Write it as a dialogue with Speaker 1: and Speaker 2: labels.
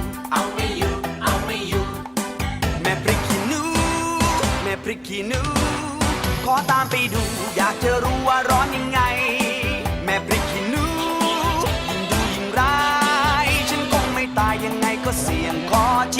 Speaker 1: ่ ม่พริกขี้หนู แม่พริกขี้หนู ขอตามไปดู อยากจะรู้ว่าร้อนยังไง แม่พริกขี้หนู ยิ่งดูยิ่งร้าย ฉันคงไม่ตายยังไงก็เสี่ยงขอจ